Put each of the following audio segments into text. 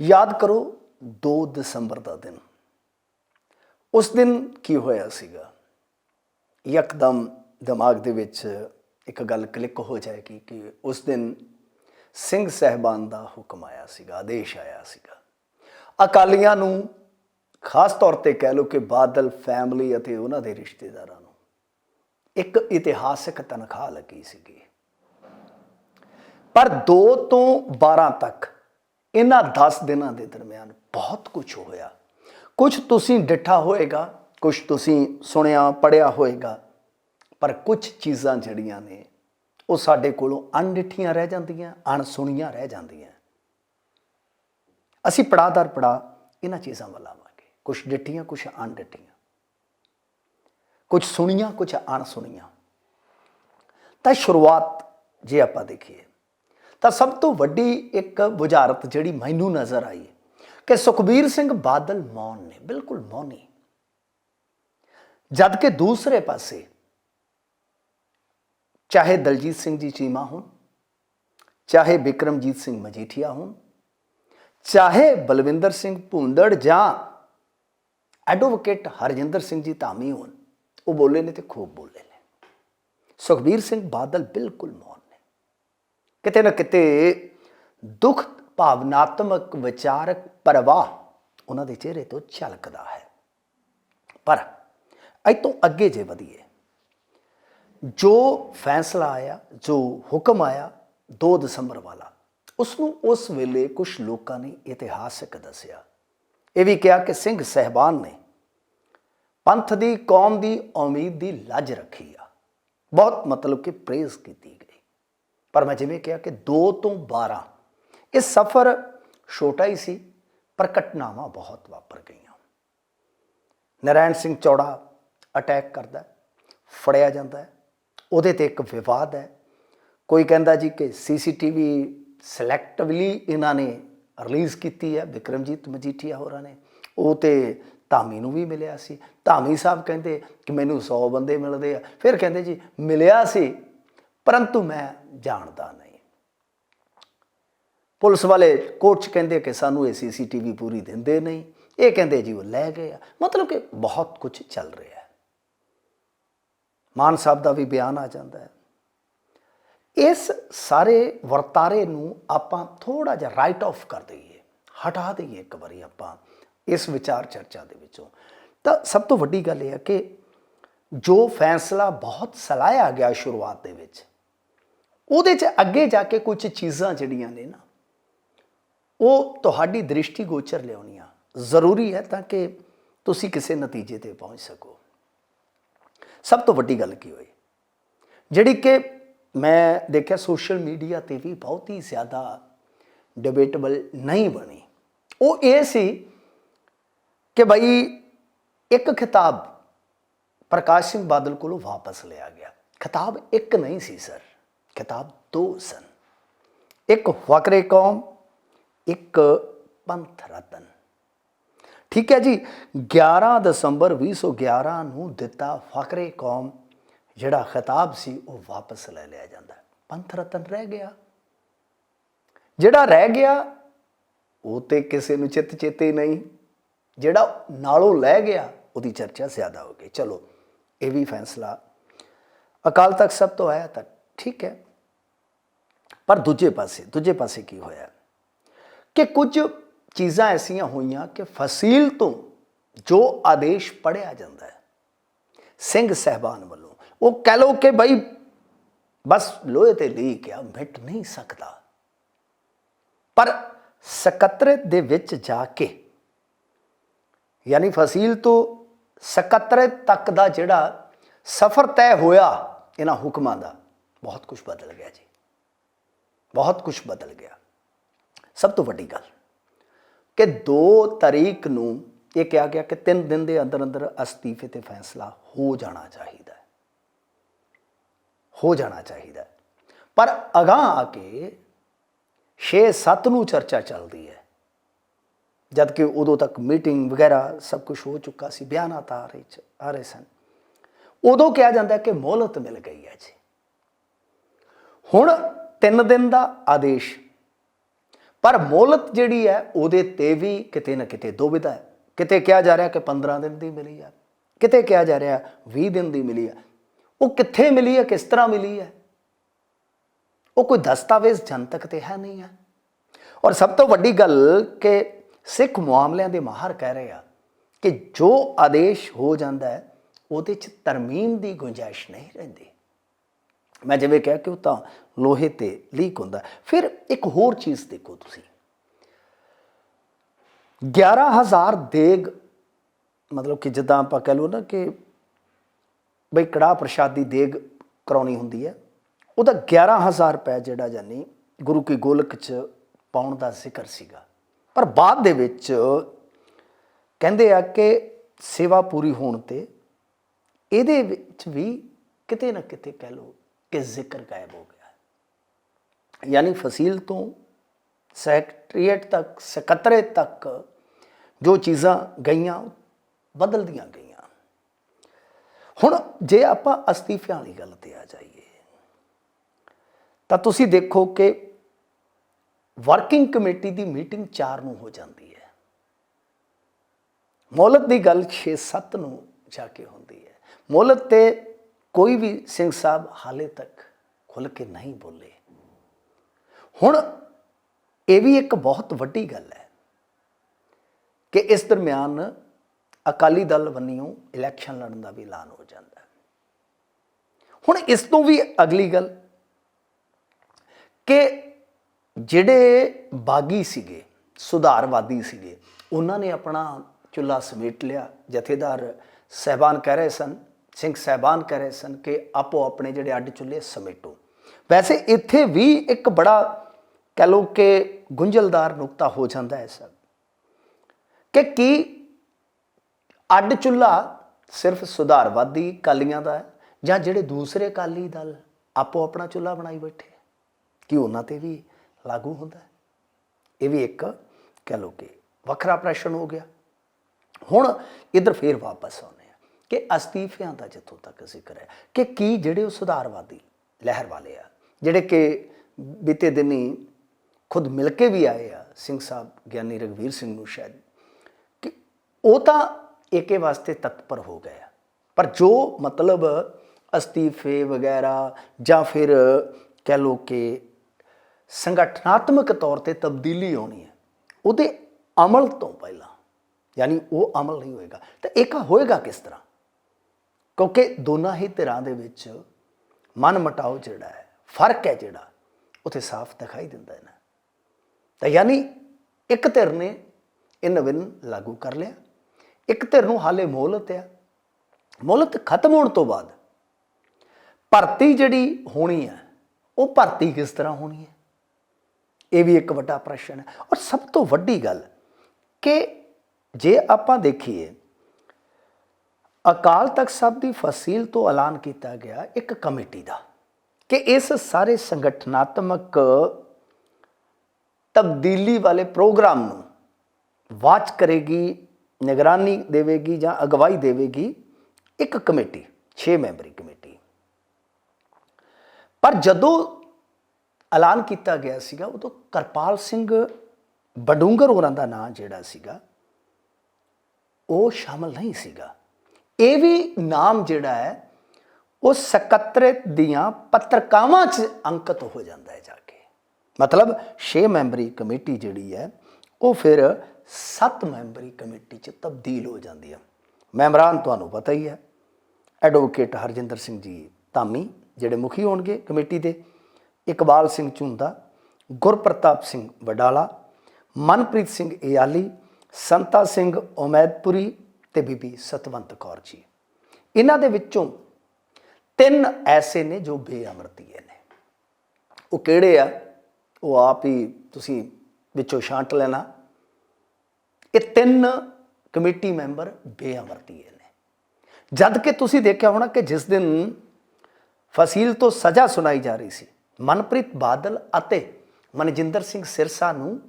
ਯਾਦ ਕਰੋ 2 ਦਸੰਬਰ ਦਾ ਦਿਨ। ਉਸ ਦਿਨ ਕੀ ਹੋਇਆ ਸੀਗਾ? ਯਕਦਮ ਦਿਮਾਗ ਦੇ ਵਿੱਚ ਇੱਕ ਗੱਲ ਕਲਿੱਕ ਹੋ ਜਾਏਗੀ ਕਿ ਉਸ ਦਿਨ ਸਿੰਘ ਸਹਿਬਾਨ ਦਾ ਹੁਕਮ ਆਇਆ ਸੀਗਾ, ਆਦੇਸ਼ ਆਇਆ ਸੀਗਾ। ਅਕਾਲੀਆਂ ਨੂੰ ਖਾਸ ਤੌਰ ਤੇ ਕਹਿ ਲਓ ਕਿ ਬਾਦਲ ਫੈਮਿਲੀ ਅਤੇ ਉਹਨਾਂ ਦੇ ਰਿਸ਼ਤੇਦਾਰਾਂ ਨੂੰ ਇੱਕ ਇਤਿਹਾਸਕ ਤਨਖਾਹ ਲੱਗੀ ਸੀਗੀ। ਪਰ 2 ਤੋਂ 12 ਤੱਕ ਇਹਨਾਂ 10 ਦਿਨਾਂ ਦੇ ਦਰਮਿਆਨ ਬਹੁਤ ਕੁਝ ਹੋਇਆ। ਕੁਝ ਤੁਸੀਂ ਡਿੱਠਾ ਹੋਏਗਾ ਕੁਝ ਤੁਸੀਂ ਸੁਣਿਆ ਪੜਿਆ ਹੋਏਗਾ, ਪਰ ਕੁਝ ਚੀਜ਼ਾਂ ਜਿਹੜੀਆਂ ਨੇ, ਉਹ ਸਾਡੇ ਕੋਲੋਂ ਅਣਡਿੱਠੀਆਂ ਰਹਿ ਜਾਂਦੀਆਂ, ਅਣਸੁਣੀਆਂ ਰਹਿ ਜਾਂਦੀਆਂ। ਅਸੀਂ ਪੜਾਦਰ ਪੜਾ ਇਹਨਾਂ ਚੀਜ਼ਾਂ ਵੱਲ ਆਵਾਂਗੇ। ਕੁਝ ਡਿੱਠੀਆਂ ਕੁਝ ਅਣਡਿੱਠੀਆਂ। ਕੁਝ ਸੁਣੀਆਂ ਕੁਝ ਅਣਸੁਣੀਆਂ। ਤਾਂ ਸ਼ੁਰੂਆਤ ਜੇ ਆਪਾਂ ਦੇਖੀਏ ਤਾਂ ਸਭ ਤੋਂ ਵੱਡੀ ਇੱਕ ਬੁਝਾਰਤ ਜਿਹੜੀ ਮੈਨੂੰ ਨਜ਼ਰ ਆਈ ਕਿ ਸੁਖਬੀਰ ਸਿੰਘ ਬਾਦਲ ਮੌਨ ਨੇ, ਬਿਲਕੁਲ ਮੌਨੀ। ਜਦ ਕਿ ਦੂਸਰੇ ਪਾਸੇ ਚਾਹੇ ਦਲਜੀਤ ਸਿੰਘ ਜੀ ਚੀਮਾ ਹੋਣ, ਚਾਹੇ ਬਿਕਰਮਜੀਤ ਸਿੰਘ ਮਜੀਠੀਆ ਹੋਣ, ਚਾਹੇ ਬਲਵਿੰਦਰ ਸਿੰਘ ਭੁੰਦੜ ਜਾਂ ਐਡਵੋਕੇਟ ਹਰਜਿੰਦਰ ਸਿੰਘ ਜੀ ਧਾਮੀ ਹੋਣ, ਉਹ ਬੋਲੇ ਨੇ ਤੇ ਖੂਬ ਬੋਲੇ ਨੇ। ਸੁਖਬੀਰ ਸਿੰਘ ਬਾਦਲ ਬਿਲਕੁਲ ਮੌਨ ਨੇ ਕਿਤੇ ਨਾ ਕਿਤੇ ਦੁੱਖ ਭਾਵਨਾਤਮਕ ਵਿਚਾਰਕ ਪ੍ਰਵਾਹ ਉਹਨਾਂ ਦੇ ਚਿਹਰੇ ਤੋਂ ਝਲਕਦਾ ਹੈ। ਪਰ ਅੱਜ ਤੋਂ ਅੱਗੇ ਜੇ ਵਧੀਏ, ਜੋ ਫੈਸਲਾ ਆਇਆ, ਜੋ ਹੁਕਮ ਆਇਆ 2 ਦਸੰਬਰ ਵਾਲਾ ਉਸ ਨੂੰ ਉਸ ਵੇਲੇ ਕੁਝ ਲੋਕਾਂ ਨੇ ਇਤਿਹਾਸਕ ਦੱਸਿਆ। ਇਹ ਵੀ ਕਿਹਾ ਕਿ ਸਿੰਘ ਸਹਿਬਾਨ ਨੇ ਪੰਥ ਦੀ, ਕੌਮ ਦੀ ਉਮੀਦ ਦੀ ਲੱਜ ਰੱਖੀ ਆ। ਬਹੁਤ ਮਤਲਬ ਕਿ ਪ੍ਰੇਜ਼ ਕੀਤੀ ਗਈ। ਪਰ ਮੈਂ ਜਿਵੇਂ ਕਿਹਾ ਕਿ 2 ਤੋਂ 12 ਇਹ ਸਫ਼ਰ ਛੋਟਾ ਹੀ ਸੀ, ਪਰ ਘਟਨਾਵਾਂ ਬਹੁਤ ਵਾਪਰ ਗਈਆਂ। ਨਰਾਇਣ ਸਿੰਘ ਚੌੜਾ ਅਟੈਕ ਕਰਦਾ ਫੜਿਆ ਜਾਂਦਾ ਹੈ, ਉਹਦੇ ਤੇ ਇੱਕ ਵਿਵਾਦ ਹੈ। ਕੋਈ ਕਹਿੰਦਾ ਜੀ ਕਿ ਸੀਸੀਟੀਵੀ ਸਿਲੈਕਟਿਵਲੀ ਇਹਨਾਂ ਨੇ ਰਿਲੀਜ਼ ਕੀਤੀ ਹੈ, ਵਿਕਰਮਜੀਤ ਮਜੀਠੀਆ ਹੋਰਾਂ ਨੇ, ਉਹ ਤੇ ਧਾਮੀ ਨੂੰ ਵੀ ਮਿਲਿਆ ਸੀ। ਧਾਮੀ ਸਾਹਿਬ ਕਹਿੰਦੇ ਕਿ ਮੈਨੂੰ 100 ਬੰਦੇ ਮਿਲਦੇ ਆ, ਫਿਰ ਕਹਿੰਦੇ ਜੀ ਮਿਲਿਆ ਸੀ ਪਰੰਤੂ ਮੈਂ ਜਾਣਦਾ ਨਹੀਂ। ਪੁਲਿਸ ਵਾਲੇ ਕੋਰਟ 'ਚ ਕਹਿੰਦੇ ਕਿ ਸਾਨੂੰ ਇਹ ਸੀਸੀਟੀਵੀ ਪੂਰੀ ਦਿੰਦੇ ਨਹੀਂ। ਇਹ ਕਹਿੰਦੇ ਜੀ ਉਹ ਲੈ ਗਏ ਆ। ਮਤਲਬ ਕਿ ਬਹੁਤ ਕੁਝ ਚੱਲ ਰਿਹਾ ਹੈ। ਮਾਨ ਸਾਹਿਬ ਦਾ ਵੀ ਬਿਆਨ ਆ ਜਾਂਦਾ ਹੈ। ਇਸ ਸਾਰੇ ਵਰਤਾਰੇ ਨੂੰ ਆਪਾਂ ਥੋੜਾ ਜਿਹਾ ਰਾਈਟ ਆਫ ਕਰ ਦਈਏ। ਹਟਾ ਦਈਏ ਇੱਕ ਵਾਰੀ ਆਪਾਂ ਇਸ ਵਿਚਾਰ ਚਰਚਾ ਦੇ ਵਿੱਚੋਂ। ਤਾਂ ਸਭ ਤੋਂ ਵੱਡੀ ਗੱਲ ਇਹ ਹੈ ਕਿ ਜੋ ਫੈਸਲਾ ਬਹੁਤ ਸਲਾਹਿਆ ਗਿਆ ਸ਼ੁਰੂਆਤ ਦੇ ਵਿੱਚ ਉਹਦੇ 'ਚ ਅੱਗੇ ਜਾ ਕੇ ਕੁਝ ਚੀਜ਼ਾਂ ਜਿਹੜੀਆਂ ਨੇ ਨਾ, ਉਹ ਤੁਹਾਡੀ ਦ੍ਰਿਸ਼ਟੀ ਗੋਚਰ ਲਿਆਉਣੀਆਂ ਜ਼ਰੂਰੀ ਹੈ ਤਾਂ ਕਿ ਤੁਸੀਂ ਕਿਸੇ ਨਤੀਜੇ ਤੇ ਪਹੁੰਚ ਸਕੋ। ਸਭ ਤੋਂ ਵੱਡੀ ਗੱਲ ਕੀ ਹੋਈ? ਜਿਹੜੀ ਕਿ ਮੈਂ ਦੇਖਿਆ ਸੋਸ਼ਲ ਮੀਡੀਆ ਤੇ ਵੀ ਬਹੁਤ ਹੀ ਜ਼ਿਆਦਾ ਡਿਬੇਟੇਬਲ ਨਹੀਂ ਬਣੀ। ਉਹ ਇਹ ਸੀ ਕਿ ਭਾਈ ਇੱਕ ਖਿਤਾਬ ਪ੍ਰਕਾਸ਼ ਸਿੰਘ ਬਾਦਲ ਕੋਲੋਂ ਵਾਪਸ ਲਿਆ ਗਿਆ। ਖਿਤਾਬ ਇੱਕ ਨਹੀਂ ਸੀ, ਸਰ। ਕਿਤਾਬ ਦੋ ਸਨ। ਇੱਕ ਵਕਰੇ ਕੌਮ, ਇੱਕ ਪੰਥ ਰਤਨ। ਠੀਕ ਹੈ ਜੀ 11 ਦਸੰਬਰ 2011 ਨੂੰ ਦਿੱਤਾ ਫਕਰੇ ਕੌਮ, ਜਿਹੜਾ ਖਿਤਾਬ ਸੀ, ਉਹ ਵਾਪਸ ਲੈ ਲਿਆ ਜਾਂਦਾ ਪੰਥ ਰਤਨ ਰਹਿ ਗਿਆ। ਜਿਹੜਾ ਰਹਿ ਗਿਆ, ਉਹ ਤੇ ਕਿਸੇ ਨੂੰ ਚਿੱਤ ਚੇਤੇ ਨਹੀਂ। ਜਿਹੜਾ ਨਾਲੋਂ ਲੈ ਗਿਆ, ਉਹਦੀ ਚਰਚਾ ਜ਼ਿਆਦਾ ਹੋ ਗਈ। ਚਲੋ, ਇਹ ਵੀ ਫੈਸਲਾ ਅਕਾਲ ਤਖਤ ਸਭ ਤੋਂ ਆਇਆ ਤਾਂ ਠੀਕ ਹੈ। ਪਰ ਦੂਜੇ ਪਾਸੇ ਦੂਜੇ ਪਾਸੇ ਕੀ ਹੋਇਆ? ਕਿ ਕੁਝ ਚੀਜ਼ਾਂ ਐਸੀਆਂ ਹੋਈਆਂ ਕਿ ਫਸੀਲ ਤੋਂ ਜੋ ਆਦੇਸ਼ ਪੜਿਆ ਜਾਂਦਾ ਹੈ, ਸਿੰਘ ਸਹਿਬਾਨ ਵੱਲੋਂ, ਉਹ ਕਹਿ ਲੋ ਕਿ ਭਾਈ ਬਸ ਲੋਹੇ ਤੇ ਲੀਕ ਗਿਆ ਮਿਟ ਨਹੀਂ ਸਕਦਾ। ਪਰ ਸਕੱਤਰੇਤ ਦੇ ਵਿੱਚ ਜਾ ਕੇ, ਯਾਨੀ ਫਸੀਲ ਤੋਂ ਸਕੱਤਰੇਤ ਤੱਕ ਦਾ ਜਿਹੜਾ ਸਫ਼ਰ ਤੈਅ ਹੋਇਆ, ਇਹਨਾਂ ਹੁਕਮਾਂ ਦਾ ਬਹੁਤ ਕੁਝ ਬਦਲ ਗਿਆ ਜੀ। ਬਹੁਤ ਕੁਝ ਬਦਲ ਗਿਆ। ਸਭ ਤੋਂ ਵੱਡੀ ਗੱਲ ਕਿ 2 ਤਾਰੀਖ ਨੂੰ ਇਹ ਕਿਹਾ ਗਿਆ ਕਿ 3 ਦਿਨ ਦੇ ਅੰਦਰ ਅੰਦਰ ਅਸਤੀਫੇ ਤੇ ਫੈਸਲਾ ਹੋ ਜਾਣਾ ਚਾਹੀਦਾ ਹੈ। ਹੋ ਜਾਣਾ ਚਾਹੀਦਾ ਹੈ। ਪਰ ਅਗਾਹ ਆ ਕੇ 6-7 ਨੂੰ ਚਰਚਾ ਚੱਲਦੀ ਹੈ। ਜਦ ਕਿ ਉਦੋਂ ਤੱਕ ਮੀਟਿੰਗ ਵਗੈਰਾ ਸਭ ਕੁਝ ਹੋ ਚੁੱਕਾ ਸੀ, ਬਿਆਨਾਤ ਆ ਰਹੇ ਆ ਰਹੇ ਸਨ। ਉਦੋਂ ਕਿਹਾ ਜਾਂਦਾ ਕਿ ਮੌਲਤ ਮਿਲ ਗਈ ਹੈ ਜੀ। ਹੁਣ 3 ਦਿਨ ਦਾ ਆਦੇਸ਼। ਪਰ ਮੋਹਲਤ ਜਿਹੜੀ ਹੈ, ਉਹਦੇ ਤੇ ਵੀ ਕਿਤੇ ਨਾ ਕਿਤੇ ਦੁਬਿਧਾ ਹੈ। ਕਿਤੇ ਕਿਹਾ ਜਾ ਰਿਹਾ ਕਿ 15 ਦਿਨ ਦੀ ਮਿਲੀ ਹੈ, ਕਿਤੇ ਕਿਹਾ ਜਾ ਰਿਹਾ 20 ਦਿਨ ਦੀ ਮਿਲੀ ਹੈ। ਉਹ ਕਿੱਥੇ ਮਿਲੀ ਹੈ, ਕਿਸ ਤਰ੍ਹਾਂ ਮਿਲੀ ਹੈ? ਉਹ ਕੋਈ ਦਸਤਾਵੇਜ਼ ਜਨਤਕ ਤੇ ਹੈ ਨਹੀਂ ਹੈ। ਔਰ ਸਭ ਤੋਂ ਵੱਡੀ ਗੱਲ ਕਿ ਸਿੱਖ ਮਾਮਲਿਆਂ ਦੇ ਮਾਹਰ ਕਹਿ ਰਹੇ ਆ ਕਿ ਜੋ ਆਦੇਸ਼ ਹੋ ਜਾਂਦਾ ਹੈ, ਉਹਦੇ ਚ ਤਰਮੀਮ ਦੀ ਗੁੰਜਾਇਸ਼ ਨਹੀਂ ਰਹਿੰਦੀ। ਮੈਂ ਜਿਵੇਂ ਕਿਹਾ ਕਿ ਉਹ ਤਾਂ ਲੋਹੇ ਤੇ ਲੀਕ ਹੁੰਦਾ। ਫਿਰ ਇੱਕ ਹੋਰ ਚੀਜ਼ ਦੇਖੋ ਤੁਸੀਂ। 11000 ਦੇਗ, ਮਤਲਬ ਕਿ ਜਿੱਦਾਂ ਆਪਾਂ ਕਹ ਲਓ ਨਾ ਕਿ ਬਈ ਕੜਾਹ ਪ੍ਰਸ਼ਾਦੀ ਦੇਗ ਕਰਾਉਣੀ ਹੁੰਦੀ ਹੈ, ਉਹਦਾ 11000 ਰੁਪਏ ਜਿਹੜਾ ਜਾਨੀ ਗੁਰੂ ਕੀ ਗੋਲਕ ਚ ਪਾਉਣ ਦਾ ਜ਼ਿਕਰ ਸੀਗਾ। ਪਰ ਬਾਅਦ ਦੇ ਵਿੱਚ ਕਹਿੰਦੇ ਆ ਕਿ ਸੇਵਾ ਪੂਰੀ ਹੋਣ ਤੇ ਇਹਦੇ ਵਿੱਚ ਵੀ ਕਿਤੇ ਨਾ ਕਿਤੇ ਕਹਿ ਲਓ ਕਿ ਜ਼ਿਕਰ ਗਾਇਬ ਹੋ ਗਿਆ ਯਾਨੀ ਫਸੀਲ ਤੋਂ ਸੈਕਟਰੀਏਟ ਤੱਕ ਸਕੱਤਰੇ ਤੱਕ ਜੋ ਚੀਜ਼ਾਂ ਗਈਆਂ ਬਦਲਦੀਆਂ ਗਈਆਂ ਹੁਣ ਜੇ ਆਪਾਂ ਅਸਤੀਫਿਆਂ ਵਾਲੀ ਗੱਲ ਤੇ ਆ ਜਾਈਏ ਤਾਂ ਤੁਸੀਂ ਦੇਖੋ ਕਿ ਵਰਕਿੰਗ ਕਮੇਟੀ ਦੀ ਮੀਟਿੰਗ 4 ਨੂੰ ਹੋ ਜਾਂਦੀ ਹੈ ਮੌਲਤ ਦੀ ਗੱਲ 6-7 ਨੂੰ ਜਾ ਕੇ ਹੁੰਦੀ ਹੈ ਮੌਲਤ ਤੇ ਕੋਈ ਵੀ ਸਿੰਘ ਸਾਹਿਬ ਹਾਲੇ ਤੱਕ ਖੁੱਲ ਕੇ ਨਹੀਂ ਬੋਲੇ। ਹੁਣ ਇਹ ਵੀ ਇੱਕ ਬਹੁਤ ਵੱਡੀ ਗੱਲ ਹੈ ਕਿ ਇਸ ਦਰਮਿਆਨ ਅਕਾਲੀ ਦਲ ਵੱਲੋਂ ਇਲੈਕਸ਼ਨ ਲੜਨ ਦਾ ਵੀ ਐਲਾਨ ਹੋ ਜਾਂਦਾ ਹੈ। ਹੁਣ ਇਸ ਤੋਂ ਵੀ ਅਗਲੀ ਗੱਲ ਕਿ ਜਿਹੜੇ ਬਾਗੀ ਸੀਗੇ, ਸੁਧਾਰਵਾਦੀ ਸੀਗੇ, ਉਹਨਾਂ ਨੇ ਆਪਣਾ ਚੁੱਲਾ ਸਮੇਟ ਲਿਆ, ਜਥੇਦਾਰ ਸਹਿਬਾਨ ਕਹਿ ਰਹੇ ਸਨ ਸਿੰਘ ਸਹਿਬਾਨ ਕਹਿ ਰਹੇ ਸਨ ਕਿ ਆਪੋ ਆਪਣੇ ਜਿਹੜੇ ਅੱਡ ਚੁੱਲ੍ਹੇ ਸਮੇਟੋ। ਵੈਸੇ ਇੱਥੇ ਵੀ ਇੱਕ ਬੜਾ ਕਹ ਲਓ ਕਿ ਗੁੰਝਲਦਾਰ ਨੁਕਤਾ ਹੋ ਜਾਂਦਾ ਹੈ ਸਭ ਕਿ ਕੀ ਅੱਡ ਚੁੱਲ੍ਹਾ ਸਿਰਫ ਸੁਧਾਰਵਾਦੀ ਕਾਲੀਆਂ ਦਾ ਹੈ ਜਾਂ ਜਿਹੜੇ ਦੂਸਰੇ ਕਾਲੀ ਦਲ ਆਪੋ ਆਪਣਾ ਚੁੱਲ੍ਹਾ ਬਣਾਈ ਬੈਠੇ ਕੀ ਉਹਨਾਂ ਤੇ ਵੀ ਲਾਗੂ ਹੁੰਦਾ ਹੈ? ਇਹ ਵੀ ਇੱਕ ਕਹਿ ਲਓ ਕਿ ਵੱਖਰਾ ਪ੍ਰਸ਼ਨ ਹੋ ਗਿਆ। ਹੁਣ ਇਧਰ ਫੇਰ ਵਾਪਸ ਆਉਂਦੇ ਕਿ ਅਸਤੀਫਿਆਂ ਦਾ ਜਿੱਥੋਂ ਤੱਕ ਜ਼ਿਕਰ ਹੈ ਕਿ ਕੀ ਜਿਹੜੇ ਉਹ ਸੁਧਾਰਵਾਦੀ ਲਹਿਰ ਵਾਲੇ ਆ, ਜਿਹੜੇ ਕਿ ਬੀਤੇ ਦਿਨੀ ਖੁਦ ਮਿਲ ਕੇ ਵੀ ਆਏ ਆ, ਸਿੰਘ ਸਾਹਿਬ ਗਿਆਨੀ ਰਗਵੀਰ ਸਿੰਘ ਨੂੰ ਸ਼ਾਇਦ, ਕਿ ਉਹ ਤਾਂ ਏਕੇ ਵਾਸਤੇ ਤਤਪਰ ਹੋ ਗਏ ਆ। ਪਰ ਜੋ ਮਤਲਬ ਅਸਤੀਫੇ ਵਗੈਰਾ ਜਾਂ ਫਿਰ ਕਹਿ ਲੋ ਕਿ ਸੰਗਠਨਾਤਮਕ ਤੌਰ ਤੇ ਤਬਦੀਲੀ ਆਉਣੀ ਹੈ, ਉਹਦੇ ਅਮਲ ਤੋਂ ਪਹਿਲਾਂ, ਯਾਨੀ ਉਹ ਅਮਲ ਨਹੀਂ ਹੋਏਗਾ, ਤਾਂ ਏਕਾ ਹੋਏਗਾ ਕਿਸ ਤਰ੍ਹਾਂ? ਕਿਉਂਕਿ ਦੋਨਾਂ ਹੀ ਧਿਰਾਂ ਦੇ ਵਿੱਚ ਮਨ ਮਟਾਓ ਜਿਹੜਾ ਹੈ, ਫ਼ਰਕ ਹੈ ਜਿਹੜਾ, ਉਥੇ ਸਾਫ਼ ਦਿਖਾਈ ਦਿੰਦਾ ਹੈ ਨਾ। ਤਾਂ ਯਾਨੀ ਇੱਕ ਧਿਰ ਨੇ ਇਹ ਨਵਿਨ ਲਾਗੂ ਕਰ ਲਿਆ, ਇੱਕ ਧਿਰ ਨੂੰ ਹਾਲੇ ਮੋਹਲਤ ਆ ਮੋਹਲਤ ਖਤਮ ਹੋਣ ਤੋਂ ਬਾਅਦ ਭਰਤੀ ਜਿਹੜੀ ਹੋਣੀ ਹੈ, ਉਹ ਭਰਤੀ ਕਿਸ ਤਰ੍ਹਾਂ ਹੋਣੀ ਹੈ? ਇਹ ਵੀ ਇੱਕ ਵੱਡਾ ਪ੍ਰਸ਼ਨ ਹੈ। ਔਰ ਸਭ ਤੋਂ ਵੱਡੀ ਗੱਲ ਕਿ ਜੇ ਆਪਾਂ ਦੇਖੀਏ ਅਕਾਲ ਤਖਤ ਸਾਹਿਬ ਦੀ ਫਸੀਲ ਤੋਂ ਐਲਾਨ ਕੀਤਾ ਗਿਆ ਇੱਕ ਕਮੇਟੀ ਦਾ ਕਿ ਇਸ ਸਾਰੇ ਸੰਗਠਨਾਤਮਕ ਤਬਦੀਲੀ ਵਾਲੇ ਪ੍ਰੋਗਰਾਮ ਨੂੰ ਵਾਚ ਕਰੇਗੀ, ਨਿਗਰਾਨੀ ਦੇਵੇਗੀ ਜਾਂ ਅਗਵਾਈ ਦੇਵੇਗੀ ਇੱਕ ਕਮੇਟੀ 6 ਮੈਂਬਰੀ ਕਮੇਟੀ। ਪਰ ਜਦੋਂ ਐਲਾਨ ਕੀਤਾ ਗਿਆ ਸੀਗਾ, ਉਦੋਂ ਕਰਪਾਲ ਸਿੰਘ ਬਡੂੰਗਰ ਹੋਰਾਂ ਦਾ ਨਾਂ ਜਿਹੜਾ ਸੀਗਾ, ਉਹ ਸ਼ਾਮਲ ਨਹੀਂ ਸੀਗਾ। ਇਹ ਵੀ ਨਾਮ ਜਿਹੜਾ ਹੈ, ਉਹ ਸਕੱਤਰੇਤ ਦੀਆਂ ਪੱਤਰਕਾਵਾਂ 'ਚ ਅੰਕਿਤ ਹੋ ਜਾਂਦਾ ਹੈ ਜਾ ਕੇ। ਮਤਲਬ 6 ਮੈਂਬਰੀ ਕਮੇਟੀ ਜਿਹੜੀ ਹੈ, ਉਹ ਫਿਰ 7 ਮੈਂਬਰੀ ਕਮੇਟੀ 'ਚ ਤਬਦੀਲ ਹੋ ਜਾਂਦੀ ਹੈ। ਮੈਂਬਰਾਨ ਤੁਹਾਨੂੰ ਪਤਾ ਹੀ ਹੈ, ਐਡਵੋਕੇਟ ਹਰਜਿੰਦਰ ਸਿੰਘ ਜੀ ਧਾਮੀ ਜਿਹੜੇ ਮੁਖੀ ਹੋਣਗੇ ਕਮੇਟੀ ਦੇ, ਇਕਬਾਲ ਸਿੰਘ ਝੁੰਦਾ, ਗੁਰਪ੍ਰਤਾਪ ਸਿੰਘ ਵਡਾਲਾ, ਮਨਪ੍ਰੀਤ ਸਿੰਘ ਇਆਲੀ ਸੰਤਾ ਸਿੰਘ ਉਮੈਦਪੁਰੀ ਤੇ ਬੀਬੀ ਸਤਵੰਤ ਕੌਰ ਜੀ। ਇਹਨਾਂ ਦੇ ਵਿੱਚੋਂ ਤਿੰਨ ਐਸੇ ਨੇ ਜੋ ਬੇਅਮਰਤੀਏ ਨੇ। ਉਹ ਕਿਹੜੇ ਆ? ਉਹ ਆਪ ਹੀ ਤੁਸੀਂ ਵਿੱਚੋਂ ਛਾਂਟ ਲੈਣਾ। ਇਹ ਤਿੰਨ ਕਮੇਟੀ ਮੈਂਬਰ ਬੇਅਮਰਤੀਏ ਨੇ। ਜਦ ਕਿ ਤੁਸੀਂ ਦੇਖਿਆ ਹੋਣਾ ਕਿ ਜਿਸ ਦਿਨ ਫਸੀਲ ਤੋਂ ਸਜ਼ਾ ਸੁਣਾਈ ਜਾ ਰਹੀ ਸੀ, ਮਨਪ੍ਰੀਤ ਬਾਦਲ ਅਤੇ ਮਨਜਿੰਦਰ ਸਿੰਘ ਸਿਰਸਾ ਨੂੰ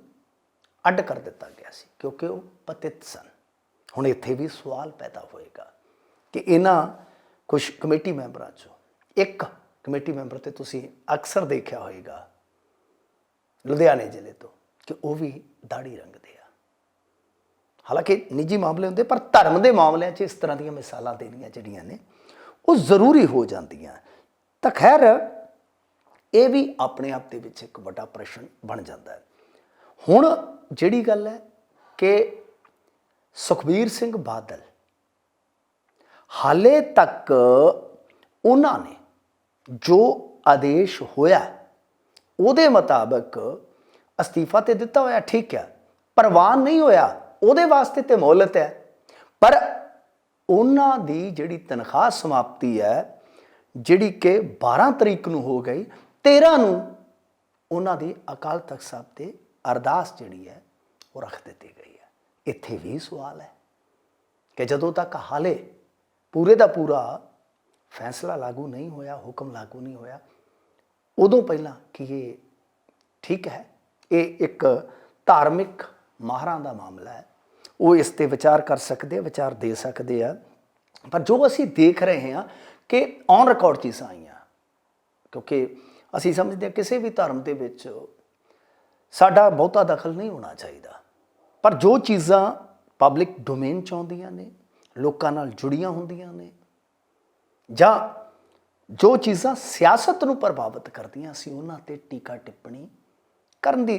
ਅੱਡ ਕਰ ਦਿੱਤਾ ਗਿਆ ਸੀ, ਕਿਉਂਕਿ ਉਹ ਪਤਿਤ ਸਨ। ਹੁਣ ਇੱਥੇ ਵੀ ਸਵਾਲ ਪੈਦਾ ਹੋਏਗਾ ਕਿ ਇਹਨਾਂ ਕੁਝ ਕਮੇਟੀ ਮੈਂਬਰਾਂ ਚੋਂ ਇੱਕ ਕਮੇਟੀ ਮੈਂਬਰ ਤੇ ਤੁਸੀਂ ਅਕਸਰ ਦੇਖਿਆ ਹੋਏਗਾ ਲੁਧਿਆਣੇ ਜ਼ਿਲ੍ਹੇ ਤੋਂ ਕਿ ਉਹ ਵੀ ਦਾੜੀ ਰੰਗਦੇ ਆ। ਹਾਲਾਂਕਿ ਨਿੱਜੀ ਮਾਮਲੇ ਹੁੰਦੇ, ਪਰ ਧਰਮ ਦੇ ਮਾਮਲਿਆਂ 'ਚ ਇਸ ਤਰ੍ਹਾਂ ਦੀਆਂ ਮਿਸਾਲਾਂ ਦੇਣੀਆਂ ਜਿਹੜੀਆਂ ਨੇ, ਉਹ ਜ਼ਰੂਰੀ ਹੋ ਜਾਂਦੀਆਂ। ਤਾਂ ਖੈਰ, ਇਹ ਵੀ ਆਪਣੇ ਆਪ ਦੇ ਵਿੱਚ ਇੱਕ ਵੱਡਾ ਪ੍ਰਸ਼ਨ ਬਣ ਜਾਂਦਾ ਹੈ। ਹੁਣ ਜਿਹੜੀ ਗੱਲ ਹੈ ਕਿ ਸੁਖਬੀਰ ਸਿੰਘ ਬਾਦਲ। ਹਾਲੇ ਤੱਕ ਉਹਨਾਂ ਨੇ ਜੋ ਆਦੇਸ਼ ਹੋਇਆ, ਉਹਦੇ ਮੁਤਾਬਕ ਅਸਤੀਫਾ ਤੇ ਦਿੱਤਾ ਹੋਇਆ, ਠੀਕ ਹੈ। ਪ੍ਰਵਾਨ ਨਹੀਂ ਹੋਇਆ, ਉਹਦੇ ਵਾਸਤੇ ਤੇ ਮੌਲਤ ਹੈ। ਪਰ ਉਹਨਾਂ ਦੀ ਜਿਹੜੀ ਤਨਖਾਹ ਸਮਾਪਤੀ ਹੈ, ਜਿਹੜੀ ਕਿ 12 ਤਰੀਕ ਨੂੰ ਹੋ ਗਈ 13 ਨੂੰ ਉਹਨਾਂ ਦੀ ਅਕਾਲ ਤਖਤ ਸਾਹਿਬ ਤੇ ਅਰਦਾਸ ਜਿਹੜੀ ਹੈ, ਉਹ ਰੱਖ ਦਿੱਤੀ ਗਈ ਹੈ। ਇੱਥੇ ਵੀ ਸਵਾਲ ਹੈ ਕਿ ਜਦੋਂ ਤੱਕ ਹਾਲੇ ਪੂਰੇ ਦਾ ਪੂਰਾ ਫੈਸਲਾ ਲਾਗੂ ਨਹੀਂ ਹੋਇਆ, ਹੁਕਮ ਲਾਗੂ ਨਹੀਂ ਹੋਇਆ, ਉਦੋਂ ਪਹਿਲਾਂ ਕਿ ਇਹ ਠੀਕ ਹੈ? ਇਹ ਇੱਕ ਧਾਰਮਿਕ ਮਾਹਰਾਂ ਦਾ ਮਾਮਲਾ ਹੈ। ਉਹ ਇਸ ਤੇ ਵਿਚਾਰ ਕਰ ਸਕਦੇ ਵਿਚਾਰ ਦੇ ਸਕਦੇ ਆ। ਪਰ ਜੋ ਅਸੀਂ ਦੇਖ ਰਹੇ ਹਾਂ ਕਿ ਔਨ ਰਿਕਾਰਡ ਚੀਜ਼ਾਂ ਆਈਆਂ, ਕਿਉਂਕਿ ਅਸੀਂ ਸਮਝਦੇ ਹਾਂ ਕਿਸੇ ਵੀ ਧਰਮ ਦੇ ਵਿੱਚ ਸਾਡਾ ਬਹੁਤਾ ਦਖਲ ਨਹੀਂ ਹੋਣਾ ਚਾਹੀਦਾ। ਪਰ ਜੋ ਚੀਜ਼ਾਂ ਪਬਲਿਕ ਡੋਮੇਨ ਚ ਆਉਂਦੀਆਂ ਨੇ, ਲੋਕਾਂ ਨਾਲ ਜੁੜੀਆਂ ਹੁੰਦੀਆਂ ਨੇ, ਜਾਂ ਜੋ ਚੀਜ਼ਾਂ ਸਿਆਸਤ ਨੂੰ ਪ੍ਰਭਾਵਿਤ ਕਰਦੀਆਂ, ਅਸੀਂ ਉਹਨਾਂ ਤੇ ਟੀਕਾ ਟਿੱਪਣੀ ਕਰਨ ਦੀ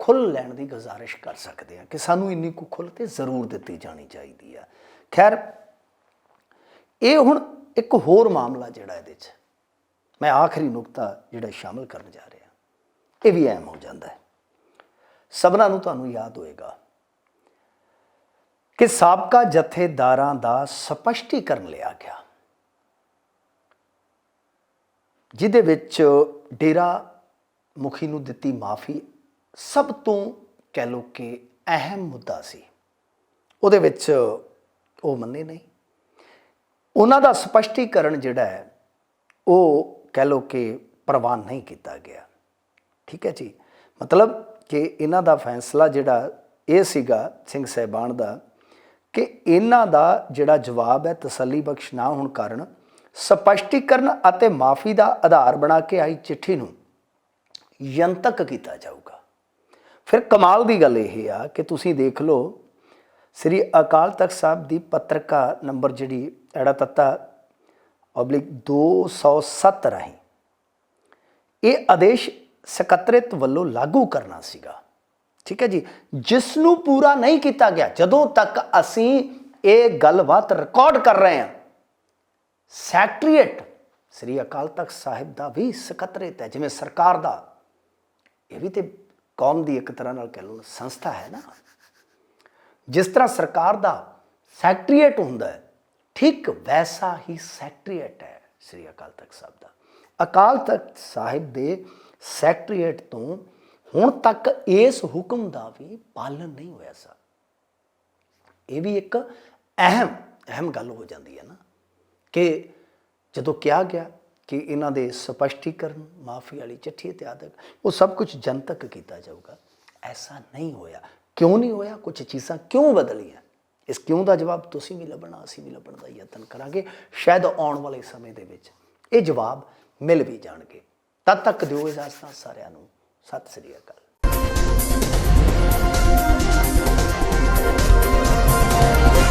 ਖੁੱਲ ਲੈਣ ਦੀ ਗੁਜ਼ਾਰਿਸ਼ ਕਰ ਸਕਦੇ ਹਾਂ ਕਿ ਸਾਨੂੰ ਇੰਨੀ ਕੁ ਖੁੱਲ ਤੇ ਜ਼ਰੂਰ ਦਿੱਤੀ ਜਾਣੀ ਚਾਹੀਦੀ ਆ। ਖੈਰ, ਇਹ ਹੁਣ ਇੱਕ ਹੋਰ ਮਾਮਲਾ ਜਿਹੜਾ ਇਹਦੇ 'ਚ, ਮੈਂ ਆਖਰੀ ਨੁਕਤਾ ਜਿਹੜਾ ਸ਼ਾਮਲ ਕਰਨ ਜਾ ਰਿਹਾ, ਇਹ ਵੀ ਅਹਿਮ ਹੋ ਜਾਂਦਾ ਹੈ। ਸਭਨਾਂ ਨੂੰ ਤੁਹਾਨੂੰ ਯਾਦ ਹੋਏਗਾ ਕਿ ਸਾਬਕਾ ਜਥੇਦਾਰਾਂ ਦਾ ਸਪਸ਼ਟੀਕਰਨ ਲਿਆ ਗਿਆ, ਜਿਹਦੇ ਵਿੱਚ ਡੇਰਾ ਮੁਖੀ ਨੂੰ ਦਿੱਤੀ ਮਾਫੀ ਸਭ ਤੋਂ ਕਹਿ ਲੋ ਕਿ ਅਹਿਮ ਮੁੱਦਾ ਸੀ। ਉਹਦੇ ਵਿੱਚ ਉਹ ਮੰਨੇ ਨਹੀਂ। ਉਹਨਾਂ ਦਾ ਸਪਸ਼ਟੀਕਰਨ ਜਿਹੜਾ ਹੈ, ਉਹ ਕਹਿ ਲੋ ਕਿ ਪ੍ਰਵਾਨ ਨਹੀਂ ਕੀਤਾ ਗਿਆ। ਠੀਕ ਹੈ ਜੀ? ਮਤਲਬ ਕਿ ਇਹਨਾਂ ਦਾ ਫੈਸਲਾ ਜਿਹੜਾ ਇਹ ਸੀਗਾ ਸਿੰਘ ਸਹਿਬਾਨ ਦਾ ਕਿ ਇਹਨਾਂ ਦਾ ਜਿਹੜਾ ਜਵਾਬ ਹੈ ਤਸੱਲੀ ਬਖਸ਼ ਨਾ ਹੋਣ ਕਾਰਨ ਸਪਸ਼ਟੀਕਰਨ ਅਤੇ ਮਾਫੀ ਦਾ ਆਧਾਰ ਬਣਾ ਕੇ ਆਈ ਚਿੱਠੀ ਨੂੰ ਯੰਤਕ ਕੀਤਾ ਜਾਊਗਾ। ਫਿਰ ਕਮਾਲ ਦੀ ਗੱਲ ਇਹ ਆ ਕਿ ਤੁਸੀਂ ਦੇਖ ਲਓ, ਸ੍ਰੀ ਅਕਾਲ ਤਖਤ ਸਾਹਿਬ ਦੀ ਪੱਤਰਕਾ ਨੰਬਰ ਜਿਹੜੀ ਐੜਾ ਤੱਤਾ ਅਬਲਿਕ 207 ਰਾਹੀਂ ਇਹ ਆਦੇਸ਼ ਸਕੱਤਰੇਤ ਵੱਲੋਂ ਲਾਗੂ ਕਰਨਾ ਸੀਗਾ। ਠੀਕ ਹੈ ਜੀ? ਜਿਸ ਨੂੰ ਪੂਰਾ ਨਹੀਂ ਕੀਤਾ ਗਿਆ, ਜਦੋਂ ਤੱਕ ਅਸੀਂ ਇਹ ਗੱਲਬਾਤ ਰਿਕਾਰਡ ਕਰ ਰਹੇ ਹਾਂ, ਸੈਕਟਰੀਏਟ ਸ੍ਰੀ ਅਕਾਲ ਤਖਤ ਸਾਹਿਬ ਦਾ ਵੀ ਸਕੱਤਰੇਤ ਹੈ, ਜਿਵੇਂ ਸਰਕਾਰ ਦਾ। ਇਹ ਵੀ ਤੇ ਕੌਮ ਦੀ ਇੱਕ ਤਰ੍ਹਾਂ ਨਾਲ ਕਹਿ ਲਓ ਸੰਸਥਾ ਹੈ ਨਾ। ਜਿਸ ਤਰ੍ਹਾਂ ਸਰਕਾਰ ਦਾ ਸੈਕਟਰੀਏਟ ਹੁੰਦਾ ਹੈ, ਠੀਕ ਵੈਸਾ ਹੀ ਸੈਕਟਰੀਏਟ ਹੈ ਸ੍ਰੀ ਅਕਾਲ ਤਖਤ ਸਾਹਿਬ ਦਾ। ਅਕਾਲ ਤਖਤ ਸਾਹਿਬ ਦੇ ਸੈਕਟਰੀਏਟ ਤੋਂ ਹੁਣ ਤੱਕ ਇਸ ਹੁਕਮ ਦਾ ਵੀ ਪਾਲਣ ਨਹੀਂ ਹੋਇਆ ਸਾ ਇਹ ਵੀ ਇੱਕ ਅਹਿਮ ਅਹਿਮ ਗੱਲ ਹੋ ਜਾਂਦੀ ਹੈ ਨਾ ਕਿ ਜਦੋਂ ਕਿਹਾ ਗਿਆ ਕਿ ਇਹਨਾਂ ਦੇ ਸਪਸ਼ਟੀਕਰਨ, ਮਾਫੀ ਵਾਲੀ ਚਿੱਠੀ ਇਤਿਆਦਿਕ ਉਹ ਸਭ ਕੁਝ ਜਨਤਕ ਕੀਤਾ ਜਾਊਗਾ। ਐਸਾ ਨਹੀਂ ਹੋਇਆ। ਕਿਉਂ ਨਹੀਂ ਹੋਇਆ? ਕੁਝ ਚੀਜ਼ਾਂ ਕਿਉਂ ਬਦਲੀਆਂ? ਇਸ ਕਿਉਂ ਦਾ ਜਵਾਬ ਤੁਸੀਂ ਵੀ ਲੱਭਣਾ, ਅਸੀਂ ਵੀ ਲੱਭਣ ਦਾ ਯਤਨ ਕਰਾਂਗੇ, ਸ਼ਾਇਦ ਆਉਣ ਵਾਲੇ ਸਮੇਂ ਦੇ ਵਿੱਚ। ਇਹ ਜਵਾਬ ਮਿਲ ਵੀ ਜਾਣਗੇ। ਤਦ ਤੱਕ ਦਿਓ ਇਜਾਜ਼ਤ ਸਾਰਿਆਂ ਨੂੰ। ਸਤਿ ਸ੍ਰੀ ਅਕਾਲ।